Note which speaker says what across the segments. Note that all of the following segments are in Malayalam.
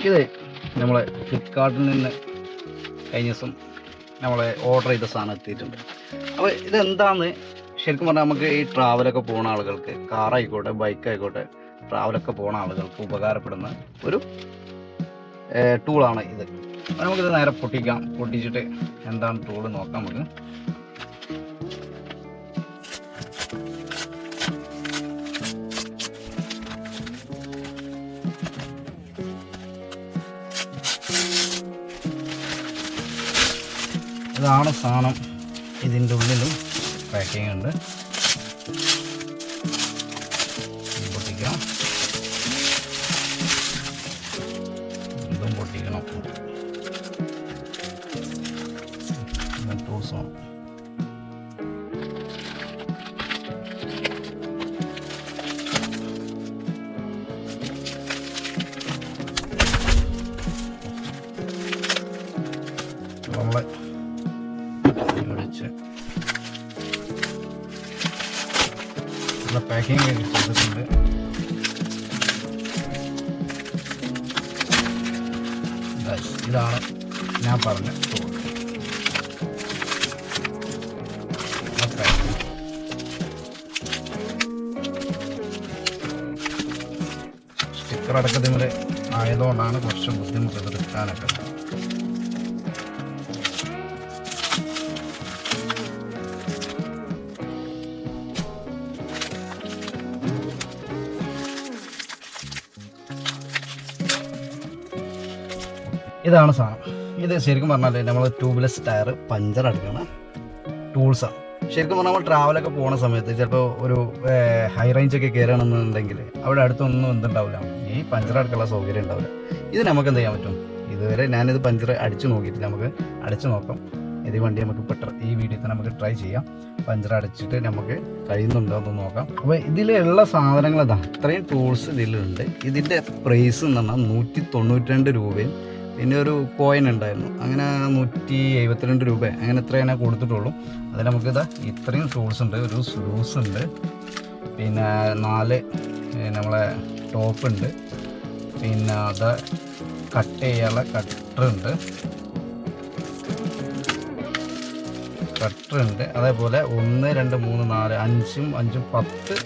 Speaker 1: ഇത് നമ്മളെ ഫ്ലിപ്കാർട്ടിൽ നിന്ന് കഴിഞ്ഞ ദിവസം നമ്മളെ ഓർഡർ ചെയ്ത സാധനം എത്തിയിട്ടുണ്ട്. അപ്പോൾ ഇതെന്താന്ന് ശരിക്കും പറഞ്ഞാൽ നമുക്ക് ഈ ട്രാവലൊക്കെ പോകുന്ന ആളുകൾക്ക് കാറായിക്കോട്ടെ ബൈക്ക് ആയിക്കോട്ടെ ട്രാവലൊക്കെ പോകുന്ന ആളുകൾക്ക് ഉപകാരപ്പെടുന്ന ഒരു ടൂളാണ് ഇത്. നമുക്കിത് നേരെ പൊട്ടിക്കാം. പൊട്ടിച്ചിട്ട് എന്താണ് ടൂൾ നോക്കാം നമുക്ക്. ഇതാണ് സാധനം. ഇതിന്റെ ഉള്ളിലും പാക്കിംഗ് ഉണ്ട്. വിളിച്ച് പാക്കിംഗ് ചെയ്തിട്ടുണ്ട്. ഇതാണ് ഞാൻ പറഞ്ഞ സ്റ്റിക്കർ അടക്കത്തിന്റെ ആയതുകൊണ്ടാണ് കുറച്ച് ബുദ്ധിമുട്ട് എടുക്കാനൊക്കെ ഇതാണ് സാധനം. ഇത് ശരിക്കും പറഞ്ഞാൽ നമ്മൾ ട്യൂബ്ലെസ് ടയർ പഞ്ചർ അടിക്കണം ടൂൾസാണ് ശരിക്കും പറഞ്ഞാൽ നമ്മൾ ട്രാവലൊക്കെ പോകുന്ന സമയത്ത് ചിലപ്പോൾ ഒരു ഹൈ റേഞ്ച് ഒക്കെ കയറണമെന്നുണ്ടെങ്കിൽ അവിടെ അടുത്തൊന്നും എന്തുണ്ടാവില്ല ഈ പഞ്ചർ അടക്കാനുള്ള സൗകര്യം ഉണ്ടാവില്ല ഇത് നമുക്ക് എന്ത് ചെയ്യാൻ പറ്റും? ഇതുവരെ ഞാനിത് പഞ്ചർ അടിച്ചു നോക്കിയിട്ട് നമുക്ക് അടിച്ചു നോക്കാം. ഇത് വണ്ടി നമുക്ക് പെട്ട ഈ വീഡിയോ നമുക്ക് ട്രൈ ചെയ്യാം. പഞ്ചർ അടിച്ചിട്ട് നമുക്ക് കഴിയുന്നുണ്ടോ എന്ന് നോക്കാം. അപ്പോൾ ഇതിലുള്ള സാധനങ്ങൾ ഇതാ. ഇത്രയും ടൂൾസ് ഇതിലുണ്ട്. ഇതിന്റെ പ്രൈസ് എന്ന് പറഞ്ഞാൽ നൂറ്റി തൊണ്ണൂറ്റി രണ്ട് രൂപയും പിന്നെ ഒരു കോയിൻ ഉണ്ടായിരുന്നു. അങ്ങനെ നൂറ്റി എഴുപത്തിരണ്ട് രൂപ. അങ്ങനെ എത്രയാണ് കൊടുത്തിട്ടുള്ളൂ. അതിൽ നമുക്കിതാ ഇത്രയും ടൂൾസ് ഉണ്ട്. ഒരു സ്ലൂസ് ഉണ്ട്. പിന്നെ നാല് നമ്മളെ ടോപ്പ് ഉണ്ട്. പിന്നെ അത് കട്ട് ചെയ്യാനുള്ള കട്ടറുണ്ട് കട്ടറുണ്ട് അതേപോലെ ഒന്ന് രണ്ട് മൂന്ന് നാല് അഞ്ചും അഞ്ചും പത്ത്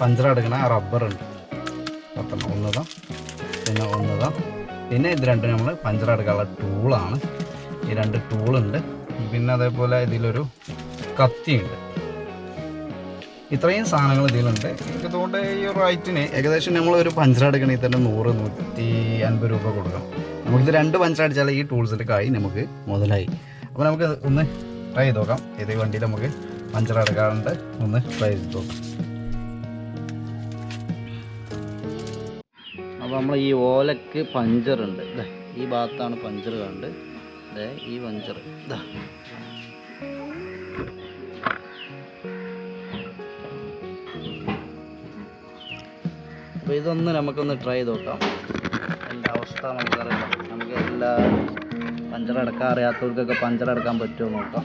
Speaker 1: പഞ്ചറടുക്കണ റബ്ബറുണ്ട് പത്തെണ്ണം. ഒന്നതാ. പിന്നെ ഒന്നതാ. പിന്നെ ഇത് രണ്ടും നമ്മൾ പഞ്ചർ എടുക്കാനുള്ള ടൂളാണ് ഈ രണ്ട് ടൂളുണ്ട് പിന്നെ അതേപോലെ ഇതിലൊരു കത്തിയുണ്ട്. ഇത്രയും സാധനങ്ങൾ ഇതിലുണ്ട്. എനിക്ക് തോന്നുന്നത് ഈ റൈറ്റിന് ഏകദേശം നമ്മൾ ഒരു പഞ്ചർ എടുക്കണമെങ്കിൽ തന്നെ നൂറ് നൂറ്റി അൻപത് രൂപ കൊടുക്കണം. നമുക്കിത് രണ്ട് പഞ്ചർ അടിച്ചാൽ ഈ ടൂൾസിന്റെ കായി നമുക്ക് മുതലായി. അപ്പോൾ നമുക്ക് ഒന്ന് ട്രൈ ചെയ്ത് നോക്കാം. ഏത് വണ്ടിയിൽ നമുക്ക് പഞ്ചർ എടുക്കാറുണ്ട്? ഒന്ന് ട്രൈ ചെയ്ത് നോക്കാം. അപ്പോൾ നമ്മൾ ഈ ഓലക്ക് പഞ്ചറുണ്ട് ഈ ഭാഗത്താണ് പഞ്ചർ കണ്ട്. ദേ ഈ പഞ്ചർ. ഇതാ അപ്പോൾ ഇതൊന്ന് നമുക്കൊന്ന് ട്രൈ ചെയ്ത് നോക്കാം എന്റെ അവസ്ഥ നമുക്കറിയാം നമുക്ക് എല്ലാ പഞ്ചർ അടക്കാൻ അറിയാത്തവർക്കൊക്കെ പഞ്ചർ അടക്കാൻ പറ്റുമോ നോക്കാം.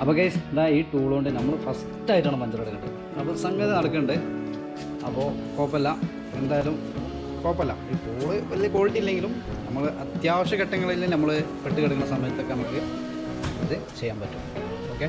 Speaker 1: അപ്പോൾ കേസ് ഇതാ ഈ ടൂൾ കൊണ്ട് നമ്മൾ ഫസ്റ്റായിട്ടാണ് പഞ്ചർ എടുക്കേണ്ടത്. അപ്പോൾ സംഗതി നടക്കുന്നുണ്ട്. അപ്പോൾ കുഴപ്പമില്ല. എന്തായാലും കുഴപ്പമില്ല. ഈ ടൂൾ വലിയ ക്വാളിറ്റി ഇല്ലെങ്കിലും നമ്മൾ അത്യാവശ്യ ഘട്ടങ്ങളിൽ നമ്മൾ പെട്ട് കിടക്കുന്ന സമയത്തൊക്കെ നമുക്ക് ഇത് ചെയ്യാൻ പറ്റും. ഓക്കെ